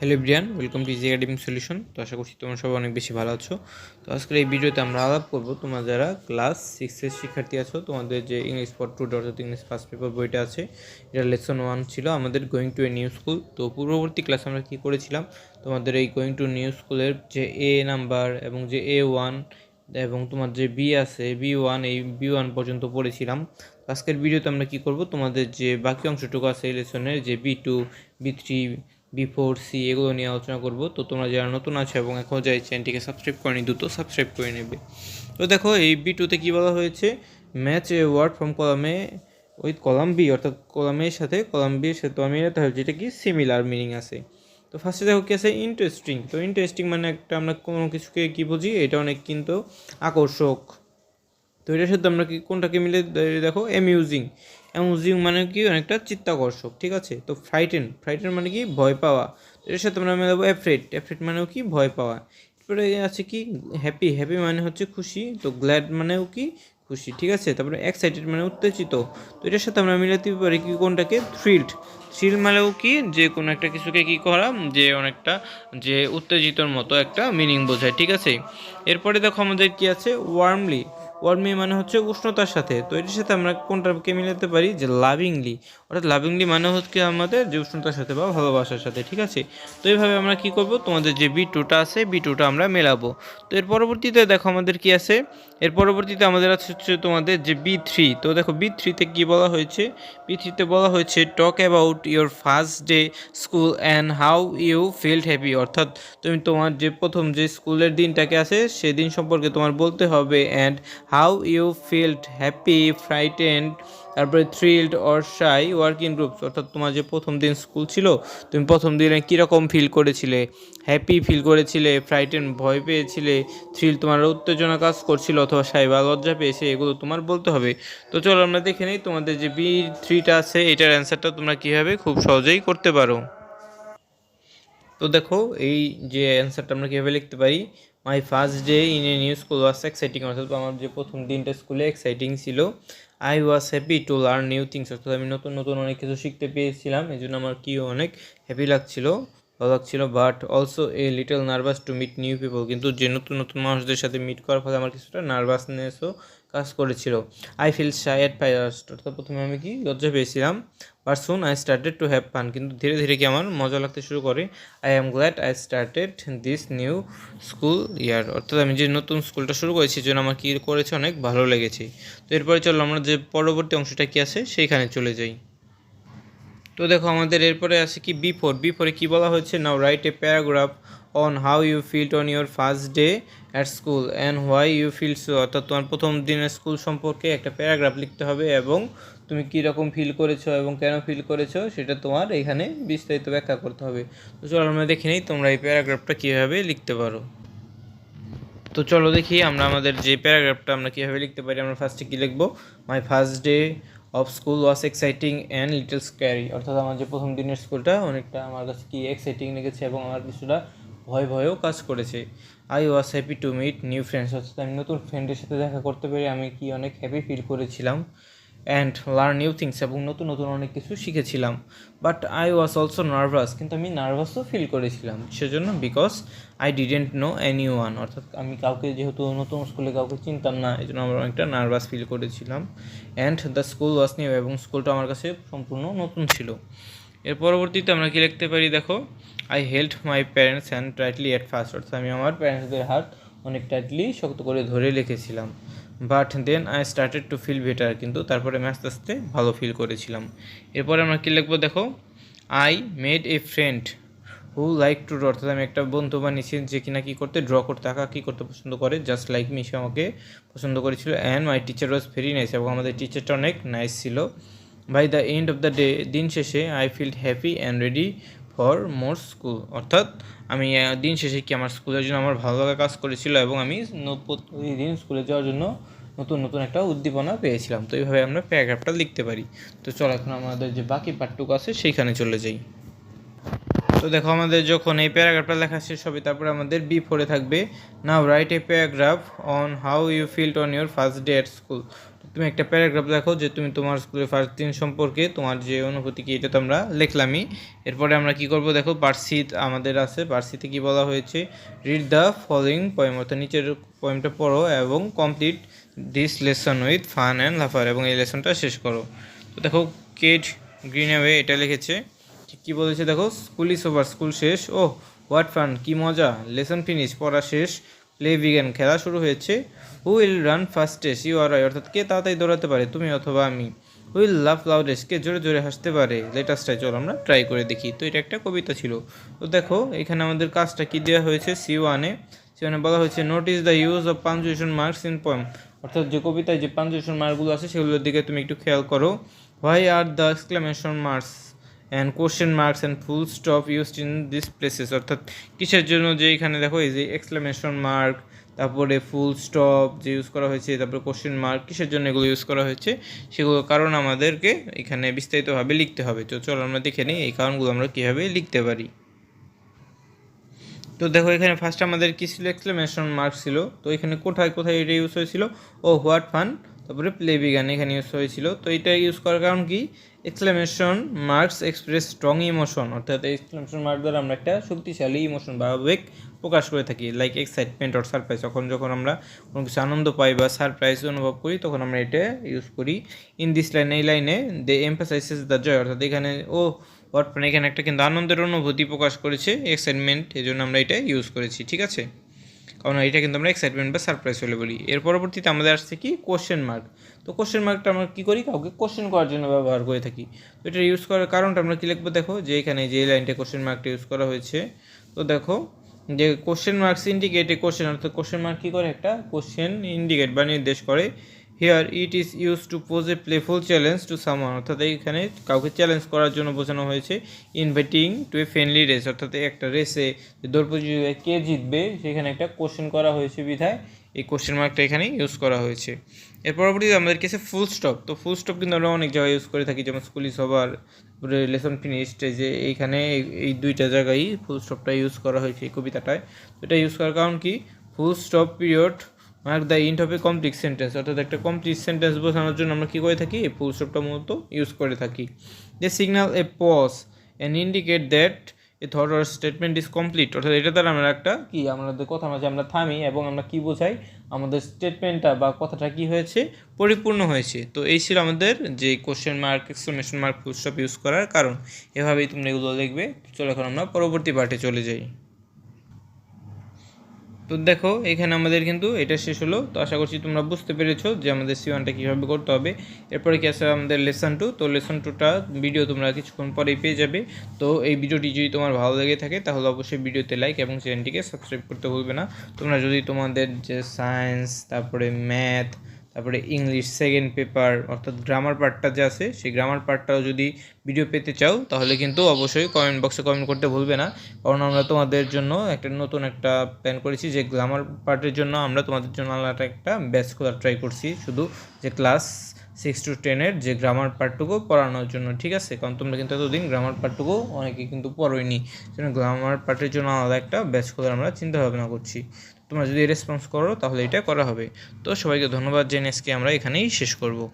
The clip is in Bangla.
Hello Brian welcome to Easy Academic Solution তো আশা করছি তোমরা সবাই অনেক বেশি ভালো আছো। তো আজকের এই ভিডিওতে আমরা আলাপ করব তোমরা যারা ক্লাস সিক্সের শিক্ষার্থী আছো, তোমাদের যে ইংলিশ ফর টু অর্থাৎ ইংলিশ ফার্স্ট পেপার বইটা আছে, এটা লেসন ওয়ান ছিল, আমাদের going to a new school তো পূর্ববর্তী ক্লাসে আমরা কী করেছিলাম, তোমাদের এই গোয়িং টু নিউ স্কুলের যে এ নাম্বার এবং যে এ ওয়ান এবং তোমার যে বি আছে বি ওয়ান এই বি ওয়ান পর্যন্ত পড়েছিলাম। আজকের ভিডিওতে আমরা কী করব, তোমাদের যে বাকি অংশটুকু আছে এই লেসনের যে B two B three B four C এগুলো নিয়ে আলোচনা করব। তো তোমরা যারা নতুন আছো এবং এখনও যাই চ্যানেলটিকে সাবস্ক্রাইব করেনি, দ্রুত সাবস্ক্রাইব করে নেবে। তো দেখো, এই বি টুতে কী বলা হয়েছে? ম্যাচ এ ওয়ার্ড ফ্রম কলামে উইথ কলাম বি অর্থাৎ কলামের সাথে কলাম বির সাথে মিলাতে হবে যেটা কি? সিমিলার মিনিং আছে। তো ফার্স্টে দেখো কি আছে? ইন্টারেস্টিং তো ইন্টারেস্টিং মানে একটা আমরা কোনো কিছুকে কী বুঝি? এটা অনেক কিন্তু আকর্ষক। তো এটার সাথে আমরা কি কোনটাকে মিলে, দেখো অ্যামিউজিং অ্যামিউজিং মানে কি, অনেকটা চিত্তাকর্ষক, ঠিক আছে? তো ফ্রাইটেন ফ্রাইটেন মানে কি, ভয় পাওয়া। তো এটার সাথে আমরা মেলাবো অ্যাফ্রেড অ্যাফ্রেড মানেও কি, ভয় পাওয়া। এরপরে আছে কি হ্যাপি হ্যাপি মানে হচ্ছে খুশি, তো গ্ল্যাড মানেও কি, খুশি, ঠিক আছে? তারপরে এক্সাইটেড মানে উত্তেজিত। তো এটার সাথে আমরা মিলাতে পারি কি, কোনটাকে? থ্রিল্ড থ্রিল মানেও কি, যে কোনো একটা কিছুকে কি করা, যে অনেকটা, যে উত্তেজিতর মতো একটা মিনিং বোঝায়, ঠিক আছে? এরপরে দেখো আমাদের কি আছে ওয়ার্মলি ওয়ার্মলি মানে হচ্ছে উষ্ণতার সাথে, তো এটির সাথে আমরা কোনটাকে মিলাতে পারি? যে লাভিংলি অর্থাৎ লাভিংলি মানে হচ্ছে আমাদের যে উষ্ণতার সাথে বা ভালোবাসার সাথে, ঠিক আছে? তো এইভাবে আমরা কি করব? তোমাদের যে বি টুটা আছে বি টুটা আমরা মেলাবো। তো এর পরবর্তীতে দেখো আমাদের কি আছে? এর পরবর্তীতে আমাদের আছে হচ্ছে তোমাদের যে বি থ্রি তো দেখো বি থ্রিতে কী বলা হয়েছে? বি থ্রিতে বলা হয়েছে talk about your first day school and how you felt happy অর্থাৎ তুমি তোমার যে প্রথম যে স্কুলের দিনটাকে আছে সেদিন সম্পর্কে তোমার বলতে হবে and how you felt happy frightened তারপরে thrilled or shy working groups অর্থাৎ তোমার যে প্রথম দিন স্কুল ছিল, তুমি প্রথম দিনে কীরকম ফিল করেছিলে? হ্যাপি ফিল করেছিলে? ফ্রাইটেন ভয় পেয়েছিলে? থ্রিল তোমার উত্তেজনা কাজ করছিল অথবা শাই বা লজ্জা পেয়েছে? এগুলো তোমার বলতে হবে। তো চলো আমরা দেখে নিই তোমাদের যে বি থ্রিটা আছে, এটার অ্যান্সারটা তোমরা কীভাবে খুব সহজেই করতে পারো। তো দেখো, এই যে অ্যান্সারটা আমরা কীভাবে লিখতে পারি? My first day in a new school was exciting অর্থাৎ আমার যে প্রথম দিনটা স্কুলে এক্সাইটিং ছিল। I was happy to learn new things অর্থাৎ আমি নতুন নতুন অনেক কিছু শিখতে পেয়েছিলাম। এই জন্য আমার কি অনেক হ্যাপি লাগছিল, ভালো লাগছিল। But also a little nervous to meet new people কিন্তু যে নতুন নতুন মানুষদের সাথে মিট করার ফলে আমার কিছুটা নার্ভাসনেসও কাজ করেছিল। I feel shy at first অর্থাৎ প্রথমে আমি কি লজ্জা পেয়েছিলাম but soon I started to have fun কিন্তু ধীরে ধীরে কি আমার মজা লাগতে শুরু করে। I am glad I started this new school year অর্থাৎ আমি যে নতুন স্কুলটা শুরু করেছি জন্য আমার কী করেছে, অনেক ভালো লেগেছে। তো এরপরে চলো, আমরা যে পরবর্তী অংশটা কি আছে, সেইখানে চলে যাই। তো দেখো, আমাদের এরপরে আছে কি বি ফোর বি ফোরে কী বলা হয়েছে? Now write a paragraph on how you felt on your first day at school and why you feel so অর্থাৎ তোমার প্রথম দিনের স্কুল সম্পর্কে একটা প্যারাগ্রাফ লিখতে হবে এবং তুমি কীরকম ফিল করেছ এবং কেন ফিল করেছ সেটা তোমার এখানে বিস্তারিত ব্যাখ্যা করতে হবে। তো চলো আমরা দেখে নিই তোমরা এই প্যারাগ্রাফটা কীভাবে লিখতে পারো। তো চলো দেখি আমরা আমাদের যে প্যারাগ্রাফটা আমরা কীভাবে লিখতে পারি আমরা ফার্স্টে কী লিখব? My first day of school was exciting and little scary অর্থাৎ আমার যে প্রথম দিনের স্কুলটা অনেকটা আমার কাছে কি এক্সাইটিং লেগেছে এবং আমার কিছুটা ভয় ভয়েও কাজ করেছে। I was happy to meet new friends অর্থাৎ আমি নতুন ফ্রেন্ডের সাথে দেখা করতে পেরে আমি কি অনেক হ্যাপি ফিল করেছিলাম অ্যান্ড লার্ন নিউ থিংস এবং নতুন নতুন অনেক কিছু শিখেছিলাম। But I was also nervous কিন্তু আমি নার্ভাসও ফিল করেছিলাম। সেজন্য because I didn't know anyone অর্থাৎ আমি কাউকে যেহেতু নতুন স্কুলে কাউকে চিনতাম না এই জন্য আমরা অনেকটা নার্ভাস ফিল করেছিলাম। And the school was new এবং স্কুলটা আমার কাছে সম্পূর্ণ নতুন ছিল। এর পরবর্তীতে আমরা কি লিখতে পারি? দেখো I held my parents and tightly at first অর্থাৎ আমি আমার প্যারেন্টসদের হাত অনেক টাইটলি শক্ত করে ধরে লিখেছিলাম but then I started to feel better কিন্তু তারপরে আমি আস্তে আস্তে ভালো ফিল করেছিলাম। এরপরে আমরা কী লিখব? দেখো I made a friend who like to draw অর্থাৎ আমি একটা বন্ধু বানিয়েছি যে কিনা কী করতে ড্র করতে, আঁকা কী করতে পছন্দ করে জাস্ট লাইক মি সে আমাকে পছন্দ করেছিল। And my teacher was very nice এবং আমাদের টিচারটা অনেক নাইস ছিল। By the end of the day দিন শেষে I feel happy and ready for more school অর্থাৎ আমি দিন শেষে কি আমার স্কুলের জন্য আমার ভালো লাগা কাজ করেছিল এবং আমি প্রতিদিন স্কুলে যাওয়ার জন্য নতুন নতুন একটা উদ্দীপনা পেয়েছিলাম। তো এইভাবে আমরা প্যারাগ্রাফটা লিখতে পারি। তো চলো এখন আমাদের যে বাকি পাঠটুকু আছে সেইখানে চলে যাই। তো দেখো আমাদের যখন এই প্যারাগ্রাফটা লেখা শেষ হবে, তারপরে আমাদের বি ফোরে থাকবে। Now write a paragraph on how you felt on your first day at school তুমি একটা প্যারাগ্রাফ লেখো যে তুমি তোমার স্কুলের ফার্স্ট দিন সম্পর্কে তোমার যে অনুভূতি কি, এটা তো আমরা লিখলামই। এরপরে আমরা কি করব দেখো পার্সিত আমাদের আছে পার্সিতে কি বলা হয়েছে? রিড দ্য ফলোয়িং পয়েম অর্থাৎ নিচের পয়েমটা পড়ো এবং complete this lesson with fun and laughter এবং এই লেসনটা শেষ করো। তো দেখো কেট গ্রিন অ্যাওয়ে এটা লিখেছে। কি বলেছে দেখো? স্কুল ইস ওভার স্কুল শেষ। ও হোয়াট ফান কি মজা। লেসন ফিনিশ পড়া শেষ। প্লে বিজ্ঞান খেলা শুরু হয়েছে। Will run fastest you or I অর্থাৎ কে তাড়াতাড়ি দৌড়াতে পারে? তুমি অথবা আমি। উইল লাভ লাউডেস্ট কে জোরে জোরে হাসতে পারে? লেটাস্টটাই চলো আমরা ট্রাই করে দেখি। তো এটা একটা কবিতা ছিল। তো দেখো, এখানে আমাদের কাজটা কী দেওয়া হয়েছে? সি ওয়ানে সি ওয়ানে বলা হয়েছে note notice the use of punctuation marks in poem অর্থাৎ যে কবিতায় যে পাঞ্চুয়েশন মার্কগুলো আছে, সেগুলোর দিকে তুমি একটু খেয়াল করো। Why are the exclamation marks and question marks and full stop used in this places অর্থাৎ কিসের জন্য যে এখানে দেখো, এই যে এক্সক্লামেশন মার্ক তারপরে ফুল স্টপ যে ইউজ করা হয়েছে, তারপরে কোশ্চেন মার্ক কিসের জন্য এগুলো ইউজ করা হয়েছে সেগুলো কারণ আমাদেরকে এখানে বিস্তারিতভাবে লিখতে হবে। তো চলো আমরা দেখে নিই এই কারণগুলো আমরা কীভাবে লিখতে পারি। তো দেখো, এখানে ফার্স্ট আমাদের কী ছিল? এক্সক্লেমেশন মার্ক ছিল। তো এখানে কোথায় কোথায় এটা ইউজ হয়েছিল? ও হোয়াট ফান তারপরে প্লে বিগান এখানে ইউজ হয়েছিল। তো এটা ইউজ করার কারণ কি? Exclamation marks express strong emotion অর্থাৎ এক্সক্লেমেশন মার্ক দ্বারা আমরা একটা শক্তিশালী ইমোশন বা আবেগ প্রকাশ করে থাকি লাইক এক্সাইটমেন্ট অর সারপ্রাইজ তখন যখন আমরা কোনো কিছু আনন্দ পাই বা সারপ্রাইজ অনুভব করি, তখন আমরা এটা ইউজ করি। ইন দিস লাইন এই লাইনে দে এমফাসাইসেস দ্য জয় অর্থাৎ এখানে, ও ফান এখানে একটা কিন্তু আনন্দের অনুভূতি প্রকাশ করেছে এক্সাইটমেন্ট এই জন্য আমরা এটা ইউজ করেছি, ঠিক আছে? কারণ এটা কিন্তু আমরা এক্সাইটমেন্ট বা সারপ্রাইজ বলে বলি। এর পরবর্তীতে আমাদের আসছে কি? কোশ্চেন মার্ক তো কোশ্চেন মার্কটা আমরা কী করি? কাউকে কোশ্চেন করার জন্য ব্যবহার করে থাকি। তো এটা ইউজ করার কারণটা আমরা কী লিখব? দেখো, যে এখানে যে লাইনটা কোশ্চেন মার্কটা ইউজ করা হয়েছে। তো দেখো, যে question marks indicate a question অর্থাৎ কোশ্চেন মার্ক কী করে? একটা কোশ্চেন ইন্ডিকেট বা নির্দেশ করে। Here it is use to pose a playful challenge to summon অর্থাৎ এইখানে কাউকে চ্যালেঞ্জ করার জন্য বোঝানো হয়েছে inviting to a friendly race অর্থাৎ একটা রেসে দৌড় প্রতিযোগিতায় কে জিতবে, সেখানে একটা কোশ্চেন করা হয়েছে বিধায়। এই কোশ্চেন মার্কটা এখানে ইউজ করা হয়েছে। এর পরবর্তীতে আমাদের কাছে ফুল স্টপ তো ফুল স্টপ কিন্তু আমরা অনেক জায়গায় ইউজ করে থাকি, যেমন স্কুল সবার লেসন ফিনিশড যে এইখানে এই দুইটা জায়গায় ফুল স্টপটা ইউজ করা হয়েছে এই কবিতাটায়। তো এটা ইউজ করার কারণ কি? Full stop period mark the end of a complete sentence অর্থাৎ একটা কমপ্লিট সেন্টেন্স বোঝানোর জন্য আমরা কী করে থাকি? এই ফুল স্টপটা মূলত ইউজ করে থাকি। যে signal a pause and indicate that a thought or statement is complete অর্থাৎ এটা দ্বারা আমরা একটা কি, আমাদের কথা মাঝে আমরা থামি এবং আমরা কি বোঝাই? আমাদের স্টেটমেন্টটা বা কথাটা কি হয়েছে? পরিপূর্ণ হয়েছে। তো এই ছিল আমাদের যে question mark exclamation mark full stop use করার কারণ। এভাবেই তোমরা এগুলো লিখবে চলো এখন আমরা পরবর্তী পার্টে চলে যাই। তো দেখো, এখানে আমাদের কিন্তু এটা শেষ হলো। তো আশা করছি তোমরা বুঝতে পেরেছ যে আমাদের সি ওয়ানটা কীভাবে করতে হবে। এরপরে কি আছে আমাদের লেসন টু তো লেসন টুটা ভিডিও তোমরা কিছুক্ষণ পরেই পেয়ে যাবে। তো এই ভিডিওটি যদি তোমার ভালো লেগে থাকে, তাহলে অবশ্যই ভিডিওতে লাইক এবং চ্যানেলটিকে সাবস্ক্রাইব করতে ভুলবে না। তোমরা যদি তোমাদের যে সায়েন্স তারপরে ম্যাথ তারপরে ইংলিশ সেকেন্ড পেপার অর্থাৎ গ্রামার পার্টটা যে আছে, সেই গ্রামার পার্টটাও যদি ভিডিও পেতে চাও, তাহলে কিন্তু অবশ্যই কমেন্ট বক্সে কমেন্ট করতে ভুলবে না। কারণ আমরা তোমাদের জন্য একটা নতুন একটা প্ল্যান করেছি যে গ্রামার পার্টের জন্য আমরা তোমাদের জন্য আলাদা একটা ব্যাচ খোলার ট্রাই করছি, শুধু যে ক্লাস সিক্স টু টেনের যে গ্রামার পার্টটুকু পড়ানোর জন্য, ঠিক আছে? কারণ তোমরা কিন্তু এতদিন গ্রামার পার্টটুকু অনেকে কিন্তু পড়োইনি। সেজন্য গ্রামার পার্টের জন্য আলাদা একটা ব্যাচ খোলার আমরা চিন্তা ভাবনা করছি। তোমরা যদি রেসপন্স করো, তাহলে এটা করা হবে। তো সবাইকে ধন্যবাদ জেনে আজকে আমরা এখানেই শেষ করব।